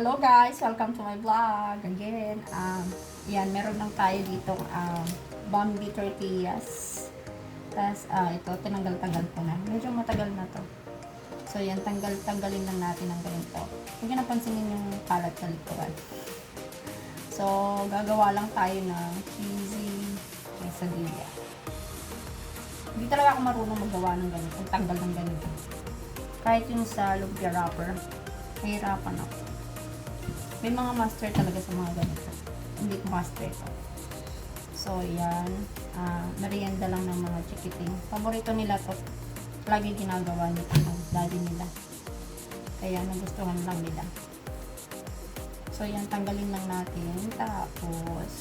Hello guys! Welcome to my vlog again. Um, yan, meron lang tayo dito um, Bambi tortillas. Tapos, ah, ito, tinanggal-tanggal ko na. Medyo matagal na to. So, yan, tanggal-tanggalin lang natin ng ganito. Huwag niyo napansinin yung kalat sa likuran. So, gagawa lang tayo ng cheesy quesadilla. Hindi talaga ako marunong magawa ng ganito. Tanggal ng ganito. Kahit yung sa lumpia wrapper, nahihirapan ako. May mga master talaga sa mga ganito. Hindi ko master ito. So, yan. Ah, merienda lang ng mga chikiting. Paborito nila to. Lagi ginagawa nito ng daddy nila. Kaya nagustuhan lang nila. So, yan. Tanggalin lang natin. Tapos,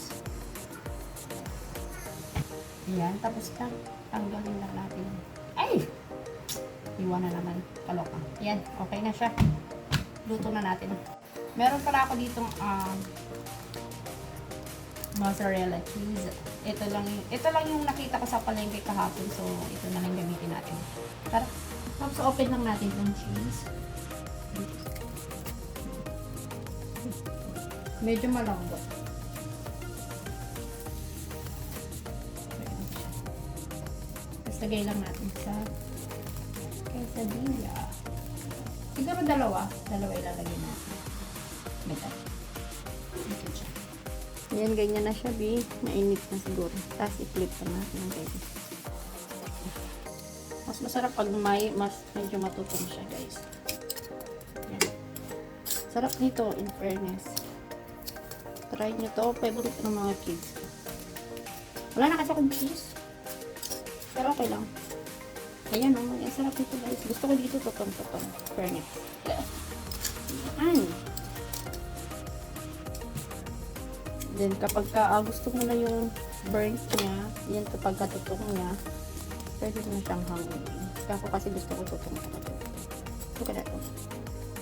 yan. Tapos lang. Tanggalin lang natin. Ay! Iwan na naman. Kaloka. Yan. Okay na siya. Luto na natin. Meron pala ako ditong um, mozzarella cheese. Ito lang, ito lang yung nakita ko sa palengke kahapon. So, ito na lang gamitin natin. Tara. Tapos, open lang natin yung cheese. Medyo malambot. Tapos, lagay lang natin sa quesadilla. Siguro dalawa. Dalawa ilalagay natin. Ito. Ito siya. Yan, ganyan na siya, B. Mainit na siguro. Tapos i-flip pa natin ang ganyan. Mas masarap pag may, mas medyo matutong siya, guys. Yan. Sarap nito, in fairness. Try nyo to. Favorite ng mga kids. Wala na kasi akong cheese. Pero okay lang. Ayan, oh, ang sarap nito, guys. Gusto ko dito tutong-tutong. Fairness. Then, kapag ka, ah, gusto mo na yung burnt niya, yan kapag katutong niya, pwede mo na siyang hangin. Ako kasi gusto ko tutong talaga. Look at that.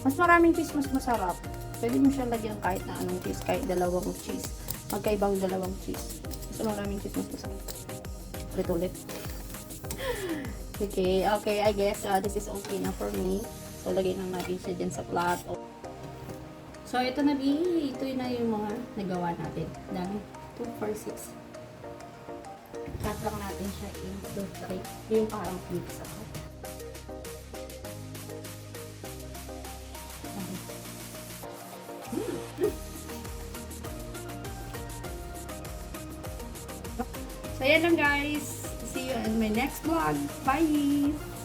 Mas maraming cheese, mas masarap. Pwede mo siyang lagyan kahit na anong cheese, kahit dalawang cheese. Magkaibang dalawang cheese. Mas maraming cheese, mas masarap. Ulit ulit. okay, okay, I guess uh, this is okay na for me. So, lagay lang natin siya dyan sa plato. So, ito na, B. Ito na yung mga nagawa natin. Dami. 2, 4, 6. Cut lang natin siya into 3. Yung parang pizza. So, yan lang guys. See you in my next vlog. Bye!